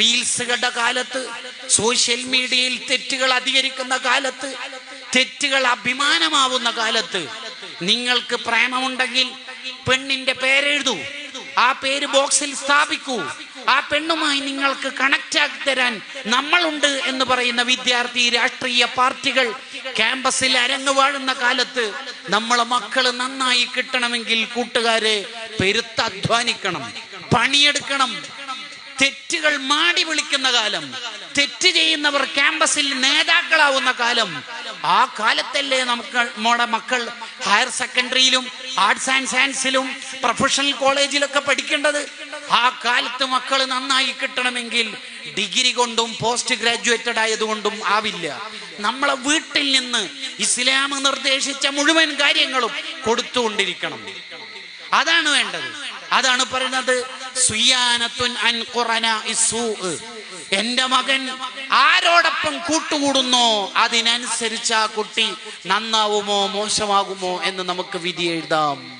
റീൽസുകളുടെ കാലത്ത് സോഷ്യൽ മീഡിയയിൽ തെറ്റുകൾ അധികരിക്കുന്ന കാലത്ത് തെറ്റുകൾ അഭിമാനമാവുന്ന കാലത്ത് നിങ്ങൾക്ക് പ്രേമമുണ്ടെങ്കിൽ പെണ്ണിന്റെ പേരെഴുതൂ. ആ പേര് ബോക്സിൽ സ്ഥാപിക്കൂ. ആ പെണ്ണുമായി നിങ്ങൾക്ക് കണക്ട് ആക്കി തരാൻ നമ്മളുണ്ട് എന്ന് പറയുന്ന വിദ്യാർത്ഥി രാഷ്ട്രീയ പാർട്ടികൾ ക്യാമ്പസിൽ അരങ്ങു വാഴുന്ന കാലത്ത് നമ്മളെ മക്കൾ നന്നായി കിട്ടണമെങ്കിൽ കൂട്ടുകാരെ പെരുത്ത് അധ്വാനിക്കണം പണിയെടുക്കണം തെറ്റുകൾ മാടി വിളിക്കുന്ന കാലം. തെറ്റ് ചെയ്യുന്നവർ ക്യാമ്പസിൽ നേതാക്കളാവുന്ന കാലം. ആ കാലത്തല്ലേ നമുക്ക് നമ്മുടെ മക്കൾ ഹയർ സെക്കൻഡറിയിലും ആർട്സ് ആൻഡ് സയൻസിലും പ്രൊഫഷണൽ കോളേജിലൊക്കെ പഠിക്കേണ്ടത്. ആ കാലത്ത് മക്കൾ നന്നായി കിട്ടണമെങ്കിൽ ഡിഗ്രി കൊണ്ടും പോസ്റ്റ് ഗ്രാജുവേറ്റഡ് ആയതുകൊണ്ടും ആവില്ല. നമ്മളെ വീട്ടിൽ നിന്ന് ഇസ്ലാം നിർദ്ദേശിച്ച മുഴുവൻ കാര്യങ്ങളും കൊടുത്തുകൊണ്ടിരിക്കണം. അതാണ് വേണ്ടത്. അതാണ് പറയുന്നത് എന്റെ മകൻ ആരോടൊപ്പം കൂട്ടുകൂടുന്നോ അതിനനുസരിച്ച് ആ കുട്ടി നന്നാവുമോ മോശമാകുമോ എന്ന് നമുക്ക് വിധി എഴുതാം.